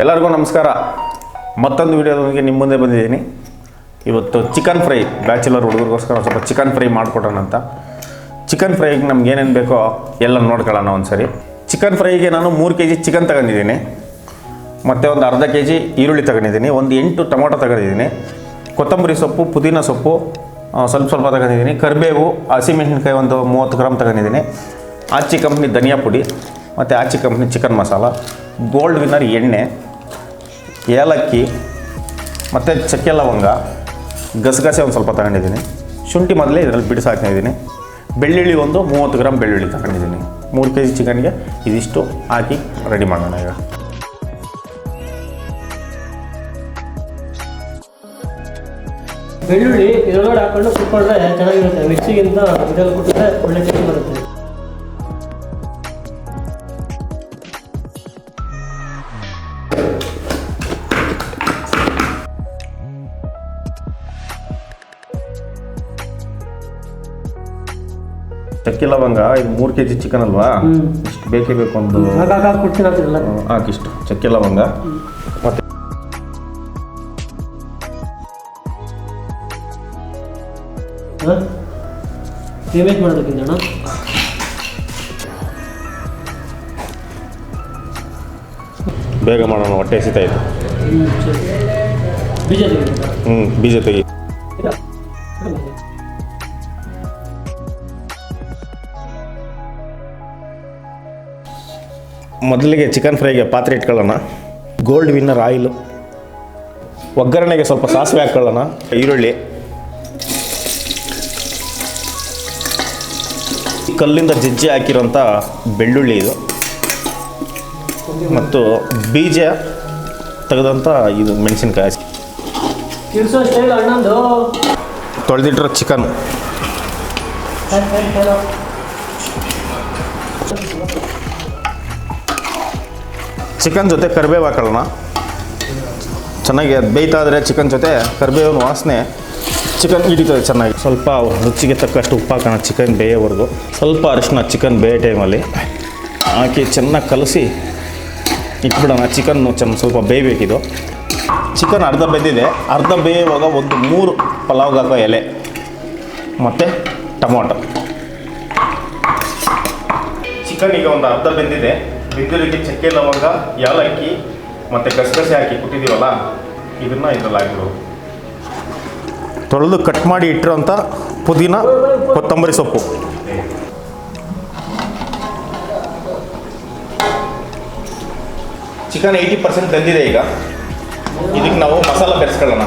ಎಲ್ಲರಿಗೂ ನಮಸ್ಕಾರ. ಮತ್ತೊಂದು ವಿಡಿಯೋದೊಂದಿಗೆ ನಿಮ್ಮ ಮುಂದೆ ಬಂದಿದ್ದೀನಿ. ಇವತ್ತು ಚಿಕನ್ ಫ್ರೈ, ಬ್ಯಾಚುಲರ್ ಹುಡುಗರಿಗೋಸ್ಕರ ಸ್ವಲ್ಪ ಚಿಕನ್ ಫ್ರೈ ಮಾಡಿಕೊಡೋಣ ಅಂತ. ಚಿಕನ್ ಫ್ರೈಗೆ ನಮ್ಗೆ ಏನೇನು ಬೇಕೋ ಎಲ್ಲ ನೋಡ್ಕೊಳ್ಳೋಣ ಒಂದ್ಸರಿ. ಚಿಕನ್ ಫ್ರೈಗೆ ನಾನು ಮೂರು ಕೆ ಜಿ ಚಿಕನ್ ತಗೊಂಡಿದ್ದೀನಿ. ಮತ್ತು ಒಂದು ಅರ್ಧ ಕೆ ಜಿ ಈರುಳ್ಳಿ ತಗೊಂಡಿದ್ದೀನಿ. ಒಂದು ಎಂಟು ಟೊಮೊಟೊ ತಗೊಂಡಿದ್ದೀನಿ. ಕೊತ್ತಂಬರಿ ಸೊಪ್ಪು, ಪುದೀನ ಸೊಪ್ಪು ಸ್ವಲ್ಪ ಸ್ವಲ್ಪ ತಗೊಂಡಿದ್ದೀನಿ. ಕರಿಬೇವು, ಹಸಿಮೆಣಸಿನ್ಕಾಯಿ ಒಂದು ಮೂವತ್ತು ಗ್ರಾಮ್ ತಗೊಂಡಿದ್ದೀನಿ. ಆಚಿ ಕಂಪ್ನಿ ಧನಿಯಾ ಪುಡಿ, ಮತ್ತು Aachi company chicken masala. Gold winner ಎಣ್ಣೆ, ಏಲಕ್ಕಿ, ಮತ್ತು ಚಕ್ಕೆ ಲವಂಗ ಗಸಗಸೆ ಒಂದು ಸ್ವಲ್ಪ ತಗೊಂಡಿದ್ದೀನಿ. ಶುಂಠಿ ಮೊದಲೇ ಇದರಲ್ಲಿ ಬಿಡಿಸಿ ಹಾಕಿದ್ದೀನಿ ಬೆಳ್ಳುಳ್ಳಿ ಒಂದು ಮೂವತ್ತು ಗ್ರಾಮ್ ಬೆಳ್ಳುಳ್ಳಿ ತಗೊಂಡಿದ್ದೀನಿ. ಮೂರು ಕೆ ಜಿ ಚಿಕನ್ಗೆ ಇದಿಷ್ಟು ಹಾಕಿ ರೆಡಿ ಮಾಡೋಣ ಈಗ. ಬೆಳ್ಳುಳ್ಳಿ ಇದರೊಳಗಡೆ ಹಾಕೊಂಡು ಕುಟ್ಕೊಂಡ್ರೆ ಚೆನ್ನಾಗಿರುತ್ತೆ. ಮಿಕ್ಸಿಗಿಂತ ಇದರಲ್ಲಿ ಕುಟ್ಟಿದ್ರೆ ಒಳ್ಳೆ ಟೇಸ್ಟ್ ಬರುತ್ತೆ. ಚಕ್ಕೆ ಲವಂಗ ಇದು ಮೂರು ಕೆ ಜಿ ಚಿಕನ್ ಅಲ್ವಾ. ಇಷ್ಟು ಬೇಕೇ ಬೇಕು ಒಂದು ಹಾಕಿಷ್ಟು ಚಕ್ಕೆ ಲವಂಗ ಮತ್ತು ಪೇಮೆಂಟ್ ಬೇಗ ಮಾಡೋಣ ಹೊಟ್ಟೆ ಸಿಗ್ತಾ ಬೀಜ ತೆಗಿಬೇಕಾ? ಹ್ಞೂ ಬೀಜ ತೆಗಿ ಮೊದಲಿಗೆ ಚಿಕನ್ ಫ್ರೈಗೆ ಪಾತ್ರೆ ಇಟ್ಕೊಳ್ಳೋಣ. ಗೋಲ್ಡ್ ವಿನ್ನರ್ ಆಯಿಲು ಒಗ್ಗರಣೆಗೆ ಸ್ವಲ್ಪ ಸಾಸಿವೆ ಹಾಕ್ಕೊಳ್ಳೋಣ ಈರುಳ್ಳಿ. ಕಲ್ಲಿಂದ ಜಜ್ಜಿ ಹಾಕಿರೋಂಥ ಬೆಳ್ಳುಳ್ಳಿ ಇದು. ಮತ್ತು ಬೀಜ ತೆಗೆದಂಥ ಇದು ಮೆಣಸಿನ್ಕಾಯಿ. ತೊಳೆದಿಟ್ಟಿರೋ ಚಿಕನ್. ಚಿಕನ್ ಜೊತೆ ಕರಿಬೇವು ಹಾಕೊಳ್ಳೋಣ. ಚೆನ್ನಾಗಿ ಅದು ಬೇಯ್ತಾ ಇದ್ರೆ ಚಿಕನ್ ಜೊತೆ ಕರಿಬೇವಿನ ವಾಸನೆ ಚಿಕನ್ ಹಿಡಿತದೆ ಚೆನ್ನಾಗಿ. ಸ್ವಲ್ಪ ರುಚಿಗೆ ತಕ್ಕಷ್ಟು ಉಪ್ಪು ಹಾಕೋಣ ಚಿಕನ್ ಬೇಯೋವರೆಗೂ. ಸ್ವಲ್ಪ ಅರಿಶಿನ ಚಿಕನ್ ಬೇಯೋ ಟೈಮಲ್ಲಿ ಹಾಕಿ ಚೆನ್ನಾಗಿ ಕಲಸಿ ಇಟ್ಬಿಡೋಣ. ಚಿಕನ್ನು ಚೆನ್ನ ಸ್ವಲ್ಪ ಬೇಯಬೇಕಿದು. ಚಿಕನ್ ಅರ್ಧ ಬೆಂದಿದೆ. ಅರ್ಧ ಬೇಯುವಾಗ ಒಂದು ಮೂರು ಪಲಾವ್ಗೆ ಹಾಕೋ ಎಲೆ. ಮತ್ತು ಟೊಮೊಟೊ. ಚಿಕನ್ ಈಗ ಒಂದು ಅರ್ಧ ಬೆಂದಿದೆ. ಬೆಂದಿರೋಕ್ಕೆ ಚಕ್ಕೆ ಲವಂಗ ಏಲಕ್ಕಿ ಮತ್ತು ಗಸಗಸೆ ಹಾಕಿ ಕೊಟ್ಟಿದ್ದೀವಲ್ಲ ಇದನ್ನು ಇದ್ರಲ್ಲಿ ಹಾಕಿರು ತೊಳೆದು ಕಟ್ ಮಾಡಿ ಇಟ್ಟಿರೋಂಥ ಪುದೀನ, ಕೊತ್ತಂಬರಿ ಸೊಪ್ಪು. ಚಿಕನ್ ಏಯ್ಟಿ ಪರ್ಸೆಂಟ್ ಬೆಂದಿದೆ ಈಗ. ಇದಕ್ಕೆ ನಾವು ಮಸಾಲ ಬೆರೆಸ್ಕೊಳ್ಳೋಣ.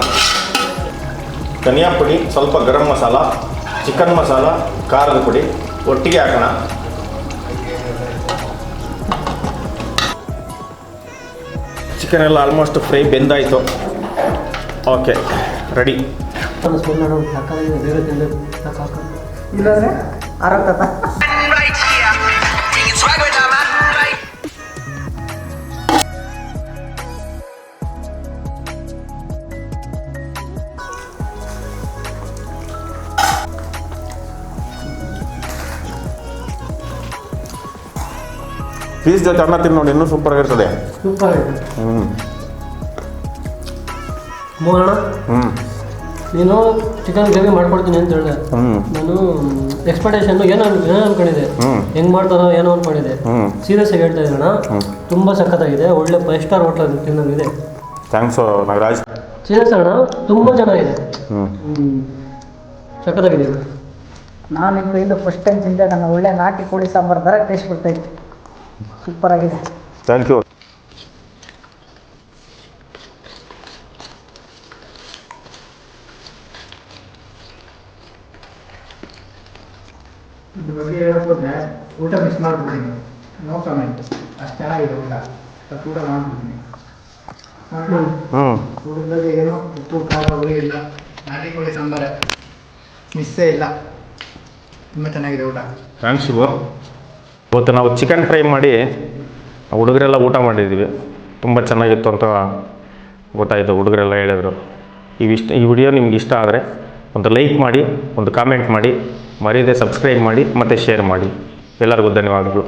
ಧನಿಯಾ ಪುಡಿ, ಸ್ವಲ್ಪ ಗರಂ ಮಸಾಲ, ಚಿಕನ್ ಮಸಾಲ, ಖಾರದ ಪುಡಿ, ಒಟ್ಟಿಗೆ ಹಾಕೋಣ. ಚಿಕನ್ ಎಲ್ಲ ಆಲ್ಮೋಸ್ಟ್ ಫ್ರೈ ಬೆಂದಾಯಿತು ಓಕೆ ರೆಡಿ ಸ್ಮೆಲ್ ಪೀಸ್ ಜೊತೆ ಅನ್ನ ತಿನ್ನು ನೋಡಿ ಇನ್ನೂ ಸೂಪರ್ ಆಗಿರ್ತದೆ. ಸೂಪರ್ ಆಗಿದೆ. ಹ್ಞೂ ಹ್ಞೂ ನೀನು ಚಿಕನ್ ಗ್ರೇವಿ ಮಾಡ್ಕೊಡ್ತೀನಿ ಅಂತ ಹೇಳಿದೆ. ನಾನು ಎಕ್ಸ್ಪೆಕ್ಟೇಷನ್ ಏನೋ ಏನೋ ಅನ್ಕೊಂಡಿದ್ದೆ. ಹೆಂಗ್ ಮಾಡ್ತಾರೋ ಏನೋ ಅನ್ಕೊಂಡಿದ್ದೆ. ಸೀರಿಯಸ್ ಆಗಿ ಹೇಳ್ತಾ ಇದ್ದೀನಿ ಹ್ಮ್. ತುಂಬಾ ಸಖತ್ತಾಗಿದೆ. ಒಳ್ಳೆ ಫೈವ್ ಸ್ಟಾರ್ ಹೋಟ್ಲ್ ತಿನ್ನಂಗಿದೆ. ಥ್ಯಾಂಕ್ಸ್ ನಾಗರಾಜ್. ಸೀರಿಯಸ್ ಅಣ್ಣ? ತುಂಬಾ ಚೆನ್ನಾಗಿದೆ. ಸಖತ್ತಾಗಿದೆ. ನಾನು ಇದು ಇದು ಫಸ್ಟ್ ಟೈಮ್ ತಿಂದೆ. ನಾನು ಒಳ್ಳೆ ನಾಟಿ ಕೋಳಿ ಸಾಂಬಾರ್ ಥರ ಟೇಸ್ಟ್ ಬರ್ತೈತೆ ಸೂಪರ್ ಆಗಿದೆ. ಥ್ಯಾಂಕ್ ಯು ಬಗ್ಗೆ ಊಟ ಮಿಸ್ ಮಾಡ್ಬಿಡ್ತೀನಿ ನೋ ಕಮೆಂಟ್ ಅಷ್ಟು ಚೆನ್ನಾಗಿದೆ ಊಟ. ಊಟ ಮಾಡ್ಬಿಡ್ತೀನಿ ಊಟದಲ್ಲಿ ಏನೋ? ಉಪ್ಪು ಖಾರ ಹುಳಿ ಇಲ್ಲ. ನಾಟಿ ಕೋಳಿ ಸಾಂಬಾರ. ಮಿಸ್ಸೇ ಇಲ್ಲ. ತುಂಬ ಚೆನ್ನಾಗಿದೆ ಊಟ. ಥ್ಯಾಂಕ್ಸ್ ಇವತ್ತು ನಾವು ಚಿಕನ್ ಫ್ರೈ ಮಾಡಿ ಹುಡುಗರೆಲ್ಲ ಊಟ ಮಾಡಿದ್ದೀವಿ. ತುಂಬ ಚೆನ್ನಾಗಿತ್ತು ಅಂತ ಗೊತ್ತಾಯಿತು ಹುಡುಗರೆಲ್ಲ ಹೇಳಿದರು. ಇವಿಷ್ಟ ಈ ವಿಡಿಯೋ ನಿಮ್ಗೆ ಇಷ್ಟ ಆದರೆ ಒಂದು ಲೈಕ್ ಮಾಡಿ, ಒಂದು ಕಾಮೆಂಟ್ ಮಾಡಿ ಮರೀದೆ ಸಬ್ಸ್ಕ್ರೈಬ್ ಮಾಡಿ, ಮತ್ತು ಶೇರ್ ಮಾಡಿ. ಎಲ್ಲರಿಗೂ ಧನ್ಯವಾದಗಳು.